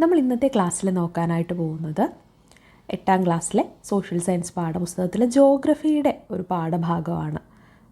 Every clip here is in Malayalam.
നമ്മൾ ഇന്നത്തെ ക്ലാസ്സിൽ നോക്കാനായിട്ട് പോകുന്നത് എട്ടാം ക്ലാസ്സിലെ സോഷ്യൽ സയൻസ് പാഠപുസ്തകത്തിലെ ജോഗ്രഫിയുടെ ഒരു പാഠഭാഗമാണ്.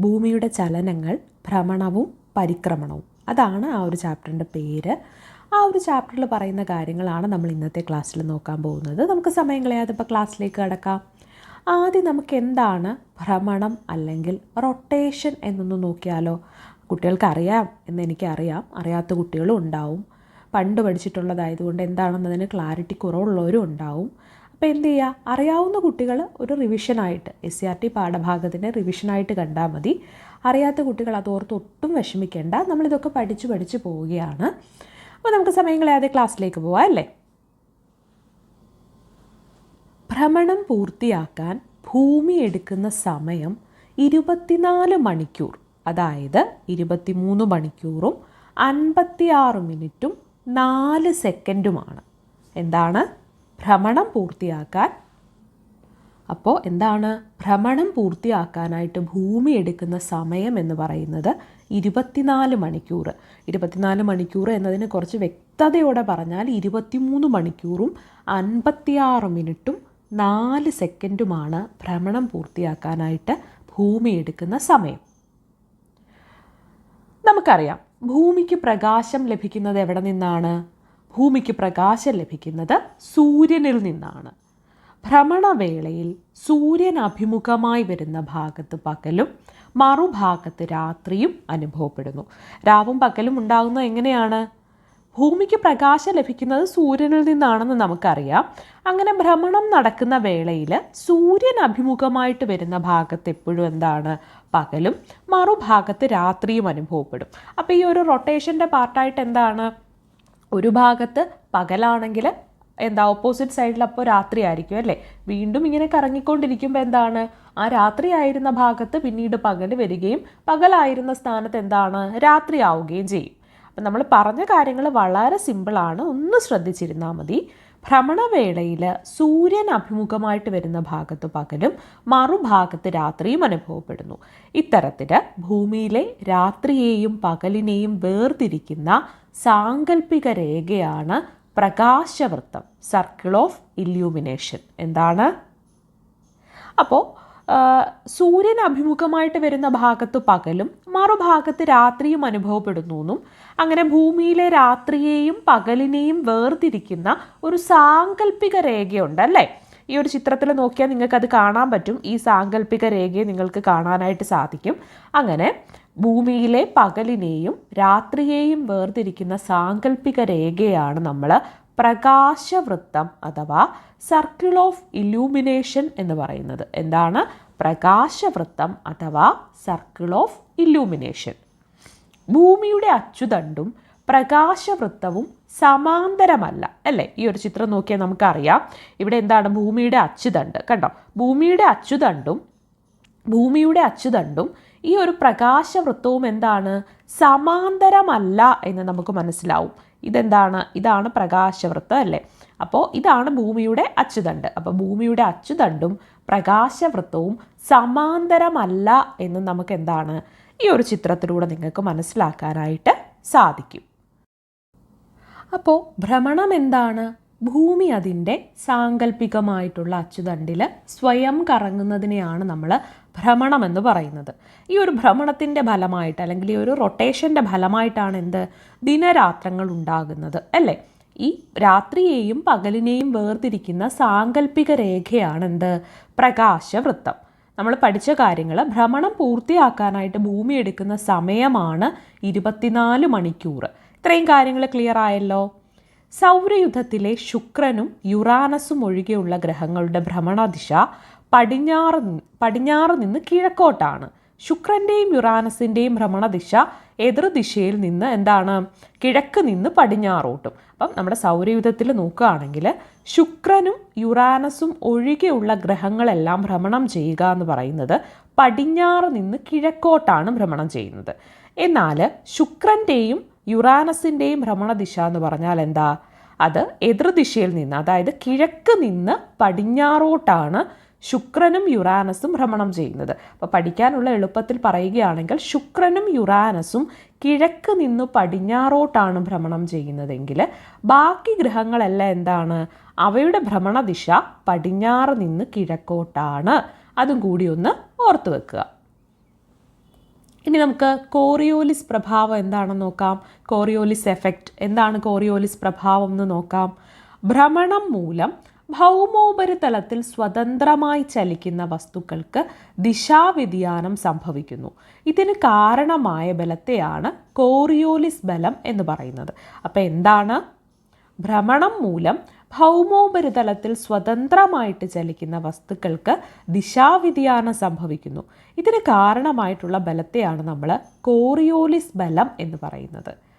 ഭൂമിയുടെ ചലനങ്ങൾ ഭ്രമണവും പരിക്രമണവും. അതാണ് ആ ഒരു ചാപ്റ്ററിന്റെ പേര്. ആ ഒരു ചാപ്റ്ററിൽ പറയുന്ന കാര്യങ്ങളാണ് നമ്മൾ ഇന്നത്തെ ക്ലാസ്സിൽ നോക്കാൻ പോകുന്നത്. നമുക്ക് സമയം കളയാതെ ഇപ്പോൾ ക്ലാസ്സിലേക്ക് കടക്കാം. ആദ്യം നമുക്ക് എന്താണ് ഭ്രമണം അല്ലെങ്കിൽ റൊട്ടേഷൻ എന്നൊന്ന് നോക്കിയാലോ? കുട്ടികൾക്ക് അറിയാം എന്ന് എനിക്കറിയാം. അറിയാത്ത കുട്ടികളും ഉണ്ടാവും. പണ്ട് പഠിച്ചിട്ടുള്ളതായതുകൊണ്ട് എന്താണെന്നതിന് ക്ലാരിറ്റി കുറവുള്ളവരും ഉണ്ടാവും. അപ്പോൾ എന്ത് ചെയ്യുക അറിയാവുന്ന കുട്ടികൾ ഒരു റിവിഷനായിട്ട് എസ് സി ആർ ടി പാഠഭാഗത്തിന്റെ റിവിഷനായിട്ട് കണ്ടാൽ മതി. അറിയാത്ത കുട്ടികൾ അതോർത്ത് ഒട്ടും വിഷമിക്കേണ്ട. നമ്മളിതൊക്കെ പഠിച്ച് പഠിച്ച് പോവുകയാണ്. അപ്പോൾ നമുക്ക് സമയം കളയാതെ ക്ലാസ്സിലേക്ക് പോവാം അല്ലേ? ഭ്രമണം പൂർത്തിയാക്കാൻ ഭൂമി എടുക്കുന്ന സമയം ഇരുപത്തിനാല് മണിക്കൂർ. അതായത് ഇരുപത്തിമൂന്ന് മണിക്കൂറും അൻപത്തിയാറ് മിനിറ്റും നാല് സെക്കൻഡുമാണ്. എന്താണ്? ഭ്രമണം പൂർത്തിയാക്കാൻ. അപ്പോൾ എന്താണ്? ഭ്രമണം പൂർത്തിയാക്കാനായിട്ട് ഭൂമി എടുക്കുന്ന സമയം എന്ന് പറയുന്നത് ഇരുപത്തിനാല് മണിക്കൂർ ഇരുപത്തിനാല് മണിക്കൂർ എന്നതിന് കുറച്ച് വ്യക്തതയോടെ പറഞ്ഞാൽ ഇരുപത്തിമൂന്ന് മണിക്കൂറും അൻപത്തിയാറ് മിനിറ്റും നാല് സെക്കൻഡുമാണ് ഭ്രമണം പൂർത്തിയാക്കാനായിട്ട് ഭൂമി എടുക്കുന്ന സമയം. നമുക്കറിയാം. ഭൂമിക്ക് പ്രകാശം ലഭിക്കുന്നത് എവിടെ നിന്നാണ്? ഭൂമിക്ക് പ്രകാശം ലഭിക്കുന്നത് സൂര്യനിൽ നിന്നാണ്. ഭ്രമണവേളയിൽ സൂര്യൻ അഭിമുഖമായി വരുന്ന ഭാഗത്ത് പകലും മറുഭാഗത്ത് രാത്രിയും അനുഭവപ്പെടുന്നു. രാവും പകലും ഉണ്ടാകുന്നത് എങ്ങനെയാണ്? ഭൂമിക്ക് പ്രകാശം ലഭിക്കുന്നത് സൂര്യനിൽ നിന്നാണെന്ന് നമുക്കറിയാം. അങ്ങനെ ഭ്രമണം നടക്കുന്ന വേളയിൽ സൂര്യൻ അഭിമുഖമായിട്ട് വരുന്ന ഭാഗത്ത് എപ്പോഴും എന്താണ്? പകലും മറുഭാഗത്ത് രാത്രിയും അനുഭവപ്പെടും. അപ്പോൾ ഈ ഒരു റൊട്ടേഷന്റെ പാർട്ടായിട്ട് എന്താണ്? ഒരു ഭാഗത്ത് പകലാണെങ്കിൽ എന്താ ഓപ്പോസിറ്റ് സൈഡിൽ അപ്പോൾ രാത്രി ആയിരിക്കും അല്ലേ? വീണ്ടും ഇങ്ങനെ കറങ്ങിക്കൊണ്ടിരിക്കുമ്പോൾ എന്താണ്? ആ രാത്രി ആയിരുന്ന ഭാഗത്ത് പിന്നീട് പകൽ വരികയും പകലായിരുന്ന സ്ഥാനത്ത് എന്താണ്? രാത്രി ആവുകയും ചെയ്യും. അപ്പം നമ്മൾ പറഞ്ഞ കാര്യങ്ങൾ വളരെ സിമ്പിളാണ് ഒന്ന് ശ്രദ്ധിച്ചിരുന്നാൽ മതി. ഭ്രമണവേളയിൽ സൂര്യൻ അഭിമുഖമായിട്ട് വരുന്ന ഭാഗത്ത് പകലും മറുഭാഗത്ത് രാത്രിയും അനുഭവപ്പെടുന്നു. ഇത്തരത്തിൽ ഭൂമിയിലെ രാത്രിയെയും പകലിനെയും വേർതിരിക്കുന്ന സാങ്കല്പിക രേഖയാണ് പ്രകാശവൃത്തം സർക്കിൾ ഓഫ് ഇല്യൂമിനേഷൻ എന്താണ്? അപ്പോൾ സൂര്യൻ അഭിമുഖമായിട്ട് വരുന്ന ഭാഗത്ത് പകലും മറുഭാഗത്ത് രാത്രിയും അനുഭവപ്പെടുന്നു എന്നും അങ്ങനെ ഭൂമിയിലെ രാത്രിയെയും പകലിനെയും വേർതിരിക്കുന്ന ഒരു സാങ്കല്പിക രേഖയുണ്ട് അല്ലേ? ഈ ഒരു ചിത്രത്തിൽ നോക്കിയാൽ നിങ്ങൾക്ക് അത് കാണാൻ പറ്റും. ഈ സാങ്കല്പിക രേഖയെ നിങ്ങൾക്ക് കാണാനായിട്ട് സാധിക്കും. അങ്ങനെ ഭൂമിയിലെ പകലിനെയും രാത്രിയെയും വേർതിരിക്കുന്ന സാങ്കല്പിക രേഖയാണ് നമ്മൾ പ്രകാശവൃത്തം അഥവാ സർക്കിൾ ഓഫ് ഇല്യൂമിനേഷൻ എന്ന് പറയുന്നത്. എന്താണ്? പ്രകാശവൃത്തം അഥവാ സർക്കിൾ ഓഫ് ഇല്യൂമിനേഷൻ ഭൂമിയുടെ അച്ചുതണ്ടും പ്രകാശവൃത്തവും സമാന്തരമല്ല അല്ലേ? ഈ ഒരു ചിത്രം നോക്കിയാൽ നമുക്കറിയാം. ഇവിടെ എന്താണ്? ഭൂമിയുടെ അച്ചുതണ്ട്. കണ്ടോ? ഭൂമിയുടെ അച്ചുതണ്ടും ഭൂമിയുടെ അച്ചുതണ്ടും ഈ ഒരു പ്രകാശവൃത്തവും എന്താണ്? സമാന്തരമല്ല എന്ന് നമുക്ക് മനസ്സിലാവും. ഇതെന്താണ്? ഇതാണ് പ്രകാശവൃത്തം അല്ലേ? അപ്പോൾ ഇതാണ് ഭൂമിയുടെ അച്ചുതണ്ട്. അപ്പോൾ ഭൂമിയുടെ അച്ചുതണ്ടും പ്രകാശവൃത്തവും സമാന്തരമല്ല എന്ന് നമുക്ക് എന്താണ് ഈ ഒരു ചിത്രത്തിലൂടെ നിങ്ങൾക്ക് മനസ്സിലാക്കാനായിട്ട് സാധിക്കും. അപ്പോൾ ഭ്രമണം എന്താണ് ഭൂമി അതിന്റെ സാങ്കല്പികമായിട്ടുള്ള അച്ചുതണ്ടിൽ സ്വയം കറങ്ങുന്നതിനെയാണ് നമ്മൾ ഭ്രമണം എന്ന് പറയുന്നത്. ഈ ഒരു ഭ്രമണത്തിന്റെ ഫലമായിട്ട് അല്ലെങ്കിൽ ഈ ഒരു റൊട്ടേഷന്റെ ഫലമായിട്ടാണ് എന്ത്? ദിനരാത്രങ്ങൾ ഉണ്ടാകുന്നത് അല്ലേ? ഈ രാത്രിയെയും പകലിനെയും വേർതിരിക്കുന്ന സാങ്കല്പിക രേഖയാണ് എന്ത്? പ്രകാശവൃത്തം. നമ്മൾ പഠിച്ച കാര്യങ്ങൾ ഭ്രമണം പൂർത്തിയാക്കാനായിട്ട് ഭൂമി എടുക്കുന്ന സമയമാണ് ഇരുപത്തിനാല് മണിക്കൂർ ഇത്രയും കാര്യങ്ങൾ ക്ലിയർ ആയല്ലോ? സൗരയുധത്തിലെ ശുക്രനും യുറാനസും ഒഴികെയുള്ള ഗ്രഹങ്ങളുടെ ഭ്രമണദിശ പടിഞ്ഞാറ് പടിഞ്ഞാറ് നിന്ന് കിഴക്കോട്ടാണ്. ശുക്രന്റെയും യുറാനസിന്റെയും ഭ്രമണദിശ എതിർദിശയിൽ നിന്ന് എന്താണ്? കിഴക്ക് നിന്ന് പടിഞ്ഞാറോട്ടും. അപ്പം നമ്മുടെ സൗരയുധത്തിൽ നോക്കുകയാണെങ്കിൽ ശുക്രനും യുറാനസും ഒഴികെയുള്ള ഗ്രഹങ്ങളെല്ലാം ഭ്രമണം ചെയ്യുക എന്ന് പറയുന്നത് പടിഞ്ഞാറ് നിന്ന് കിഴക്കോട്ടാണ് ഭ്രമണം ചെയ്യുന്നത്. എന്നാൽ ശുക്രന്റെയും യുറാനസിന്റെയും ഭ്രമണദിശ എന്ന് പറഞ്ഞാൽ എന്താ? അത് എതിർദിശയിൽ നിന്ന് അതായത് കിഴക്ക് നിന്ന് പടിഞ്ഞാറോട്ടാണ് ശുക്രനും യുറാനസും ഭ്രമണം ചെയ്യുന്നത്. അപ്പോൾ പഠിക്കാനുള്ള എളുപ്പത്തിൽ പറയുകയാണെങ്കിൽ ശുക്രനും യുറാനസും കിഴക്ക് നിന്ന് പടിഞ്ഞാറോട്ടാണ് ഭ്രമണം ചെയ്യുന്നതെങ്കിൽ ബാക്കി ഗ്രഹങ്ങളെല്ലാം എന്താണ്? അവയുടെ ഭ്രമണദിശ പടിഞ്ഞാറ് നിന്ന് കിഴക്കോട്ടാണ്. അതും കൂടി ഒന്ന് ഓർത്തു വെക്കുക. ഇനി നമുക്ക് കോറിയോലിസ് പ്രഭാവം എന്താണെന്ന് നോക്കാം. കോറിയോലിസ് എഫക്റ്റ് എന്താണ് കോറിയോലിസ് പ്രഭാവം എന്ന് നോക്കാം. ഭ്രമണം മൂലം ഭൗമോപരിതലത്തിൽ സ്വതന്ത്രമായി ചലിക്കുന്ന വസ്തുക്കൾക്ക് ദിശാവ്യതിയാനം സംഭവിക്കുന്നു. ഇതിന് കാരണമായ ബലത്തെയാണ് കോറിയോലിസ് ബലം എന്ന് പറയുന്നത്. അപ്പോൾ എന്താണ്? ഭ്രമണം മൂലം ഭൗമോപരിതലത്തിൽ സ്വതന്ത്രമായിട്ട് ചലിക്കുന്ന വസ്തുക്കൾക്ക് ദിശാവ്യതിയാനം സംഭവിക്കുന്നു. ഇതിന് കാരണമായിട്ടുള്ള ബലത്തെയാണ് നമ്മൾ കോറിയോലിസ് ബലം എന്ന് പറയുന്നത്.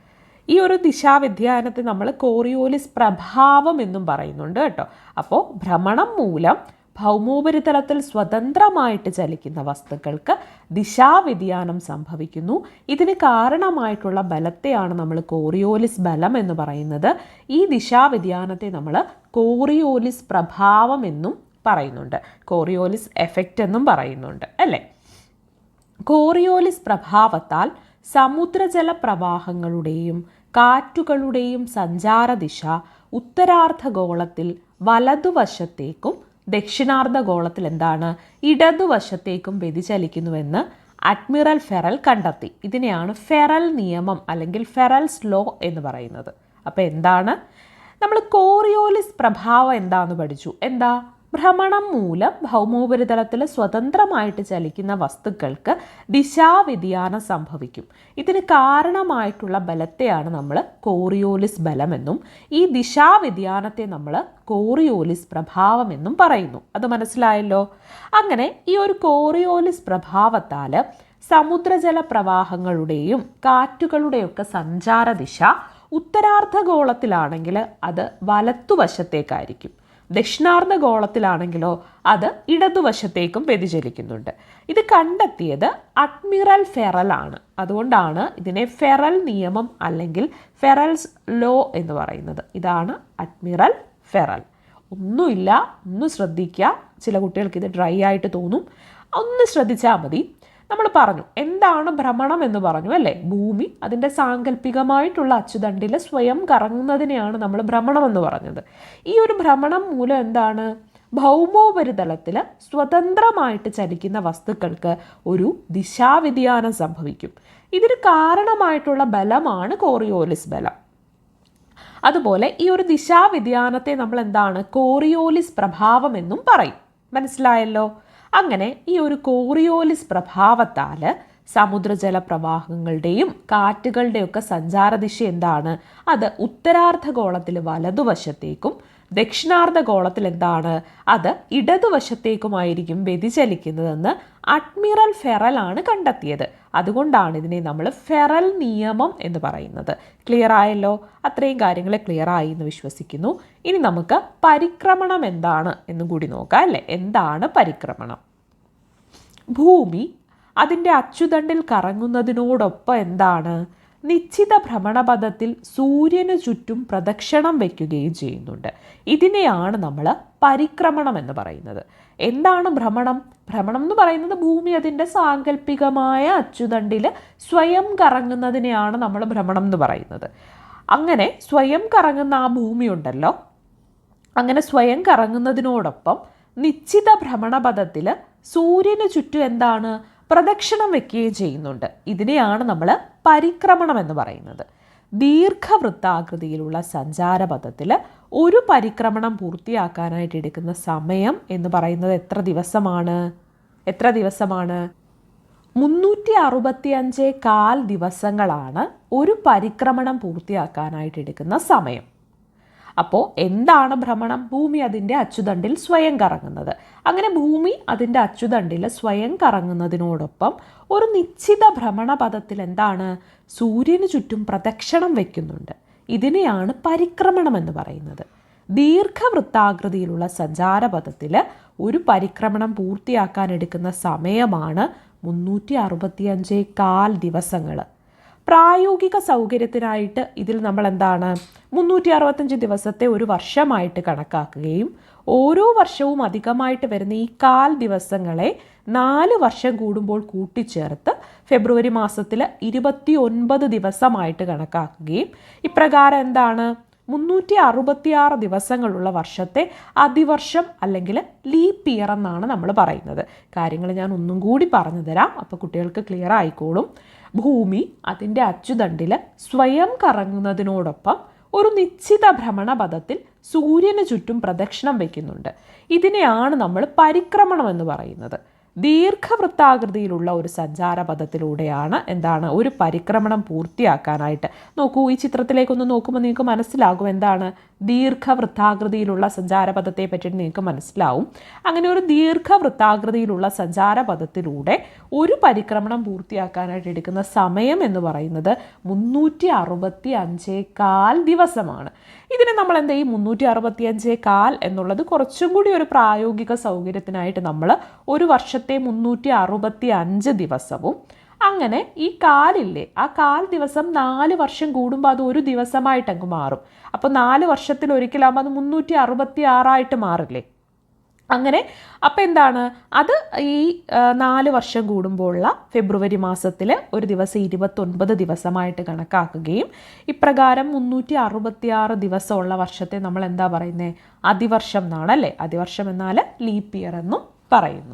ഈ ഒരു ദിശാവ്യതിയാനത്തെ നമ്മൾ കോറിയോലിസ് പ്രഭാവം എന്നും പറയുന്നുണ്ട് കേട്ടോ. അപ്പോൾ ഭ്രമണം മൂലം ഭൗമോപരിതലത്തിൽ സ്വതന്ത്രമായിട്ട് ചലിക്കുന്ന വസ്തുക്കൾക്ക് ദിശാവ്യതിയാനം സംഭവിക്കുന്നു. ഇതിന് കാരണമായിട്ടുള്ള ബലത്തെയാണ് നമ്മൾ കോറിയോലിസ് ബലം എന്ന് പറയുന്നത്. ഈ ദിശാവ്യതിയാനത്തെ നമ്മൾ കോറിയോലിസ് പ്രഭാവം എന്നും പറയുന്നുണ്ട്. കോറിയോലിസ് എഫക്റ്റ് എന്നും പറയുന്നുണ്ട് അല്ലേ? കോറിയോലിസ് പ്രഭാവത്താൽ സമുദ്രജല പ്രവാഹങ്ങളുടെയും കാറ്റുകളുടെയും സഞ്ചാരദിശ ഉത്തരാർദ്ധഗോളത്തിൽ വലതുവശത്തേക്കും ദക്ഷിണാർദ്ധഗോളത്തിൽ എന്താണ് ഇടതുവശത്തേക്കും വ്യതിചലിക്കുന്നുവെന്ന് അഡ്മിറൽ ഫെറൽ കണ്ടെത്തി. ഇതിനെയാണ് ഫെറൽ നിയമം അല്ലെങ്കിൽ ഫെറൽസ് ലോ എന്ന് പറയുന്നത്. അപ്പോൾ എന്താണ്? നമ്മൾ കോറിയോലിസ് പ്രഭാവം എന്താണെന്ന് പഠിച്ചു. എന്താ? ഭ്രമണം മൂലം ഭൗമോപരിതലത്തിൽ സ്വതന്ത്രമായിട്ട് ചലിക്കുന്ന വസ്തുക്കൾക്ക് ദിശാവ്യതിയാനം സംഭവിക്കും. ഇതിന് കാരണമായിട്ടുള്ള ബലത്തെയാണ് നമ്മൾ കോറിയോലിസ് ബലമെന്നും ഈ ദിശാവ്യതിയാനത്തെ നമ്മൾ കോറിയോലിസ് പ്രഭാവമെന്നും പറയുന്നു. അത് മനസ്സിലായല്ലോ? അങ്ങനെ ഈ ഒരു കോറിയോലിസ് പ്രഭാവത്താൽ സമുദ്രജല പ്രവാഹങ്ങളുടെയും കാറ്റുകളുടെയൊക്കെ സഞ്ചാര ദിശ ഉത്തരാർദ്ധഗോളത്തിലാണെങ്കിൽ അത് വലത്തുവശത്തേക്കായിരിക്കും. ദക്ഷിണാർദ്ധഗോളത്തിലാണെങ്കിലോ അത് ഇടതുവശത്തേക്കും വ്യതിചലിക്കുന്നുണ്ട്. ഇത് കണ്ടെത്തിയത് അഡ്മിറൽ ഫെറൽ ആണ്. അതുകൊണ്ടാണ് ഇതിനെ ഫെറൽ നിയമം അല്ലെങ്കിൽ ഫെറൽസ് ലോ എന്ന് പറയുന്നത്. ഇതാണ് അഡ്മിറൽ ഫെറൽ. ഒന്നുമില്ല ഒന്ന് ശ്രദ്ധിക്കുക. ചില കുട്ടികൾക്ക് ഇത് ഡ്രൈ ആയിട്ട് തോന്നും. ഒന്ന് ശ്രദ്ധിച്ചാൽ മതി. നമ്മൾ പറഞ്ഞു എന്താണ് ഭ്രമണം എന്ന് പറഞ്ഞു അല്ലേ? ഭൂമി അതിന്റെ സാങ്കല്പികമായിട്ടുള്ള അച്ചുതണ്ടിൽ സ്വയം കറങ്ങുന്നതിനെയാണ് നമ്മൾ ഭ്രമണം എന്ന് പറഞ്ഞത്. ഈ ഒരു ഭ്രമണം മൂലം എന്താണ്? ഭൗമോപരിതലത്തിൽ സ്വതന്ത്രമായിട്ട് ചലിക്കുന്ന വസ്തുക്കൾക്ക് ഒരു ദിശാവ്യതിയാനം സംഭവിക്കും. ഇതിന് കാരണമായിട്ടുള്ള ബലമാണ് കോറിയോലിസ് ബലം. അതുപോലെ ഈ ഒരു ദിശാവ്യതിയാനത്തെ നമ്മൾ എന്താണ്? കോറിയോലിസ് പ്രഭാവം എന്നും പറയും. മനസ്സിലായല്ലോ? അങ്ങനെ ഈ ഒരു കോറിയോലിസ് പ്രഭാവത്താൽ സമുദ്രജല പ്രവാഹങ്ങളുടെയും കാറ്റുകളുടെയൊക്കെ സഞ്ചാരദിശ എന്താണ്? അത് ഉത്തരാർദ്ധഗോളത്തിൽ വലതുവശത്തേക്കും ദക്ഷിണാർദ്ധഗോളത്തിൽ എന്താണ് അത് ഇടതുവശത്തേക്കുമായിരിക്കും വ്യതിചലിക്കുന്നതെന്ന് അഡ്മിറൽ ഫെറൽ ആണ് കണ്ടെത്തിയത്. അതുകൊണ്ടാണ് ഇതിനെ നമ്മൾ ഫെറൽ നിയമം എന്ന് പറയുന്നത്. ക്ലിയർ ആയല്ലോ? അത്രയും കാര്യങ്ങൾ ക്ലിയർ ആയി എന്ന് വിശ്വസിക്കുന്നു. ഇനി നമുക്ക് പരിക്രമണം എന്താണ് എന്നും കൂടി നോക്കാം അല്ലേ? എന്താണ് പരിക്രമണം? ഭൂമി അതിന്റെ അച്ചുതണ്ടിൽ കറങ്ങുന്നതിനോടൊപ്പം എന്താണ്? നിശ്ചിത ഭ്രമണപഥത്തിൽ സൂര്യന് ചുറ്റും പ്രദക്ഷിണം വയ്ക്കുകയും ചെയ്യുന്നുണ്ട്. ഇതിനെയാണ് നമ്മൾ പരിക്രമണം എന്ന് പറയുന്നത്. എന്താണ് ഭ്രമണം? ഭ്രമണം എന്ന് പറയുന്നത് ഭൂമി അതിന്റെ സാങ്കല്പികമായ അച്ചുതണ്ടിൽ സ്വയം കറങ്ങുന്നതിനെയാണ് നമ്മൾ ഭ്രമണം എന്ന് പറയുന്നത്. അങ്ങനെ സ്വയം കറങ്ങുന്ന ആ ഭൂമി ഉണ്ടല്ലോ. അങ്ങനെ സ്വയം കറങ്ങുന്നതിനോടൊപ്പം നിശ്ചിത ഭ്രമണപഥത്തിൽ സൂര്യന് ചുറ്റും എന്താണ്? പ്രദക്ഷിണം വെക്കുകയും ചെയ്യുന്നുണ്ട്. ഇതിനെയാണ് നമ്മൾ പരിക്രമണം എന്ന് പറയുന്നത്. ദീർഘവൃത്താകൃതിയിലുള്ള സഞ്ചാരപഥത്തിൽ ഒരു പരിക്രമണം പൂർത്തിയാക്കാനായിട്ട് എടുക്കുന്ന സമയം എന്ന് പറയുന്നത് എത്ര ദിവസമാണ്? എത്ര ദിവസമാണ്? മുന്നൂറ്റി അറുപത്തി അഞ്ച് കാൽ ദിവസങ്ങളാണ് ഒരു പരിക്രമണം പൂർത്തിയാക്കാനായിട്ട് എടുക്കുന്ന സമയം. അപ്പോൾ എന്താണ് ഭ്രമണം? ഭൂമി അതിന്റെ അച്ചുതണ്ടിൽ സ്വയം കറങ്ങുന്നത്. അങ്ങനെ ഭൂമി അതിന്റെ അച്ചുതണ്ടിൽ സ്വയം കറങ്ങുന്നതിനോടൊപ്പം ഒരു നിശ്ചിത ഭ്രമണപഥത്തിൽ എന്താണ്? സൂര്യന് ചുറ്റും പ്രദക്ഷിണം വയ്ക്കുന്നുണ്ട് ഇതിനെയാണ് പരിക്രമണം എന്ന് പറയുന്നത്. ദീർഘവൃത്താകൃതിയിലുള്ള സഞ്ചാരപഥത്തിൽ ഒരു പരിക്രമണം പൂർത്തിയാക്കാൻ എടുക്കുന്ന സമയമാണ് മുന്നൂറ്റി അറുപത്തിയഞ്ചേ കാൽ ദിവസങ്ങൾ പ്രായോഗിക സൗകര്യത്തിനായിട്ട് ഇതിൽ നമ്മൾ എന്താണ് മുന്നൂറ്റി അറുപത്തഞ്ച് ദിവസത്തെ ഒരു വർഷമായിട്ട് കണക്കാക്കുകയും ഓരോ വർഷവും അധികമായിട്ട് വരുന്ന ഈ കാൽ ദിവസങ്ങളെ നാല് വർഷം കൂടുമ്പോൾ കൂട്ടിച്ചേർത്ത് ഫെബ്രുവരി മാസത്തിൽ ഇരുപത്തി ഒൻപത് ദിവസമായിട്ട് കണക്കാക്കുകയും ഇപ്രകാരം എന്താണ് മുന്നൂറ്റി അറുപത്തിയാറ് ദിവസങ്ങളുള്ള വർഷത്തെ അതിവർഷം അല്ലെങ്കിൽ ലീപ്പ് ഇയർ എന്നാണ് നമ്മൾ പറയുന്നത്. കാര്യങ്ങൾ ഞാൻ ഒന്നും കൂടി പറഞ്ഞു തരാം. അപ്പോൾ കുട്ടികൾക്ക് ക്ലിയർ ആയിക്കോളും. ഭൂമി അതിന്റെ അച്ചുതണ്ടിൽ സ്വയം കറങ്ങുന്നതിനോടൊപ്പം ഒരു നിശ്ചിത ഭ്രമണപഥത്തിൽ സൂര്യന് ചുറ്റും പ്രദക്ഷിണം വയ്ക്കുന്നുണ്ട് ഇതിനെയാണ് നമ്മൾ പരിക്രമണം എന്ന് പറയുന്നത്. ദീർഘവൃത്താകൃതിയിലുള്ള ഒരു സഞ്ചാരപഥത്തിലൂടെയാണ് എന്താണ് ഒരു പരിക്രമണം പൂർത്തിയാക്കാനായിട്ട്. നോക്കൂ ഈ ചിത്രത്തിലേക്കൊന്ന് നോക്കുമ്പോൾ നിങ്ങൾക്ക് മനസ്സിലാകും എന്താണ് ദീർഘവൃത്താകൃതിയിലുള്ള സഞ്ചാരപഥത്തെ പറ്റിയിട്ട് നിങ്ങൾക്ക് മനസ്സിലാവും. അങ്ങനെ ഒരു ദീർഘവൃത്താകൃതിയിലുള്ള സഞ്ചാരപഥത്തിലൂടെ ഒരു പരിക്രമണം പൂർത്തിയാക്കാനായിട്ട് എടുക്കുന്ന സമയം എന്ന് പറയുന്നത് മുന്നൂറ്റി അറുപത്തി അഞ്ചേകാൽ ദിവസമാണ്. ഇതിനെ നമ്മൾ എന്താ ഈ മുന്നൂറ്റി അറുപത്തി അഞ്ചേകാൽ എന്നുള്ളത് കുറച്ചും കൂടി ഒരു പ്രായോഗിക സൗകര്യത്തിനായിട്ട് നമ്മൾ ഒരു വർഷത്തെ മുന്നൂറ്റി അറുപത്തി അഞ്ച് ദിവസവും അങ്ങനെ ഈ കാലില്ലേ ആ കാൽ ദിവസം നാല് വർഷം കൂടുമ്പോൾ അത് ഒരു ദിവസമായിട്ടങ്ങ് മാറും. അപ്പോൾ നാല് വർഷത്തിൽ ഒരിക്കലാകുമ്പോൾ അത് മുന്നൂറ്റി അറുപത്തി ആറായിട്ട് മാറില്ലേ? അങ്ങനെ അപ്പം എന്താണ്? അത് ഈ നാല് വർഷം കൂടുമ്പോഴുള്ള ഫെബ്രുവരി മാസത്തിൽ ഒരു ദിവസം ഇരുപത്തൊൻപത് ദിവസമായിട്ട് കണക്കാക്കുകയും ഇപ്രകാരം മുന്നൂറ്റി അറുപത്തിയാറ് ദിവസമുള്ള വർഷത്തെ നമ്മൾ എന്താ പറയുന്നത് അതിവർഷം എന്നാണ് അല്ലേ? അതിവർഷം എന്നാൽ ലീപ്പ് ഇയർ എന്നും പറയുന്നു.